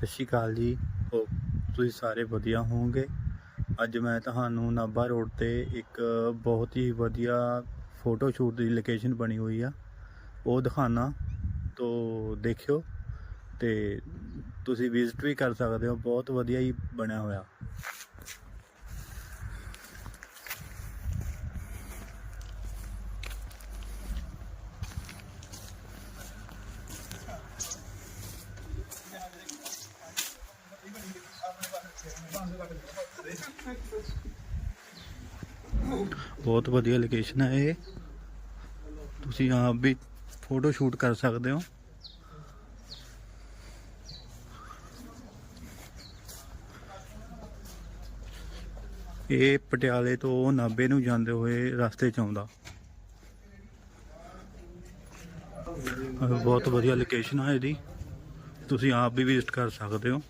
ਸਤਿ ਸ਼੍ਰੀ ਅਕਾਲ ਜੀ। ਹੋਪ ਤੁਸੀਂ ਸਾਰੇ ਵਧੀਆ ਹੋਵੋਗੇ? ਅੱਜ ਮੈਂ ਤੁਹਾਨੂੰ ਨਾਭਾ ਰੋਡ ਤੇ ਇੱਕ ਬਹੁਤ ਹੀ ਵਧੀਆ ਫੋਟੋ ਸ਼ੂਟ ਦੀ ਲੋਕੇਸ਼ਨ ਬਣੀ ਹੋਈ ਆ। ਉਹ ਦਿਖਾਣਾ ਤੋ ਦੇਖਿਓ ਤੇ ਤੁਸੀਂ ਵਿਜ਼ਿਟ ਵੀ ਕਰ ਸਕਦੇ ਹੋ। ਬਹੁਤ ਵਧੀਆ ਹੀ ਬਣਿਆ ਹੋਇਆ। ਬਹੁਤ ਵਧੀਆ ਲੋਕੇਸ਼ਨ ਹੈ ਇਹ। ਤੁਸੀਂ ਆਪ ਵੀ ਫੋਟੋ ਸ਼ੂਟ ਕਰ ਸਕਦੇ ਹੋ। ਇਹ ਪਟਿਆਲੇ ਤੋਂ ਨਾਭੇ ਨੂੰ ਜਾਂਦੇ ਹੋਏ ਰਸਤੇ 'ਚ ਆਉਂਦਾ। ਬਹੁਤ ਵਧੀਆ ਲੋਕੇਸ਼ਨ ਹੈ ਇਹਦੀ। ਤੁਸੀਂ ਆਪ ਵੀ ਵਿਜ਼ਿਟ ਕਰ ਸਕਦੇ ਹੋ।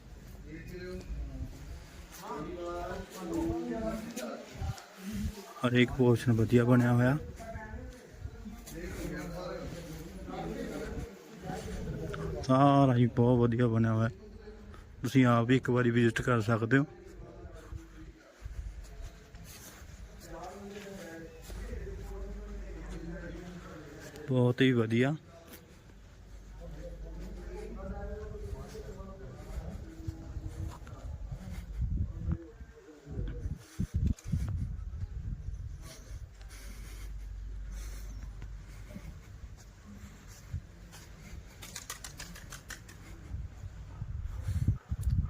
ਹਰੇਕ ਪੋਰਸ਼ਨ ਵਧੀਆ ਬਣਿਆ ਹੋਇਆ। ਸਾਰਾ ਹੀ ਬਹੁਤ ਵਧੀਆ ਬਣਿਆ ਹੋਇਆ। ਤੁਸੀਂ ਆਪ ਵੀ ਇੱਕ ਵਾਰੀ ਵਿਜ਼ਿਟ ਕਰ ਸਕਦੇ ਹੋ। ਬਹੁਤ ਹੀ ਵਧੀਆ।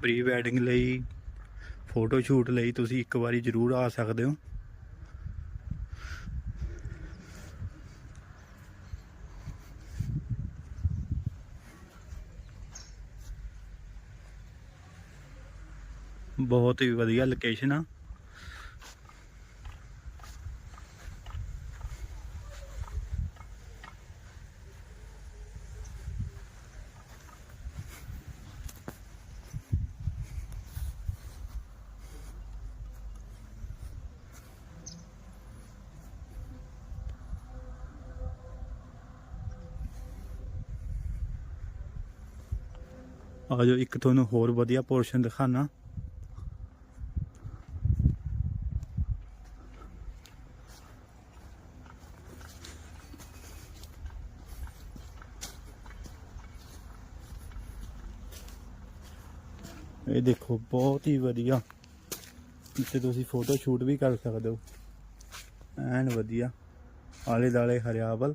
ਪ੍ਰੀ ਵੈਡਿੰਗ ਲਈ ਫੋਟੋ ਸ਼ੂਟ ਲਈ ਤੁਸੀਂ ਇੱਕ ਵਾਰੀ ਜ਼ਰੂਰ ਆ ਸਕਦੇ ਹੋ। ਬਹੁਤ ਹੀ ਵਧੀਆ ਲੋਕੇਸ਼ਨ ਆ। ਆ ਜਾਓ, ਇੱਕ ਤੁਹਾਨੂੰ ਹੋਰ ਵਧੀਆ ਪੋਰਸ਼ਨ ਦਿਖਾਣਾ ਇਹ ਦੇਖੋ, ਬਹੁਤ ਹੀ ਵਧੀਆ। ਇੱਥੇ ਤੁਸੀਂ ਫੋਟੋ ਸ਼ੂਟ ਵੀ ਕਰ ਸਕਦੇ ਹੋ। ਐਨ ਵਧੀਆ। ਆਲੇ ਦਾਲੇ ਹਰਿਆਵਲ।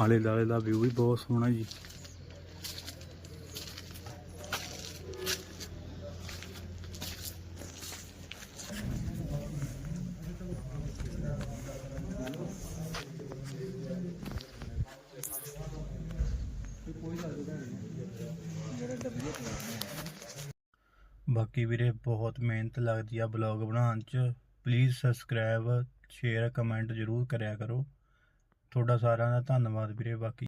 ਆਲੇ ਦਾਲੇ ਦਾ ਵਿਊ ਵੀ ਬਹੁਤ ਸੋਹਣਾ ਜੀ। ਬਾਕੀ ਵੀਰੇ ਬਹੁਤ ਮਿਹਨਤ ਲੱਗਦੀ ਆ ਬਲੌਗ ਬਣਾਉਣ 'ਚ। ਪਲੀਜ਼ ਸਬਸਕ੍ਰਾਈਬ ਸ਼ੇਅਰ ਕਮੈਂਟ ਜ਼ਰੂਰ ਕਰਿਆ ਕਰੋ। ਤੁਹਾਡਾ ਸਾਰਿਆਂ ਦਾ ਧੰਨਵਾਦ ਵੀਰੇ ਬਾਕੀ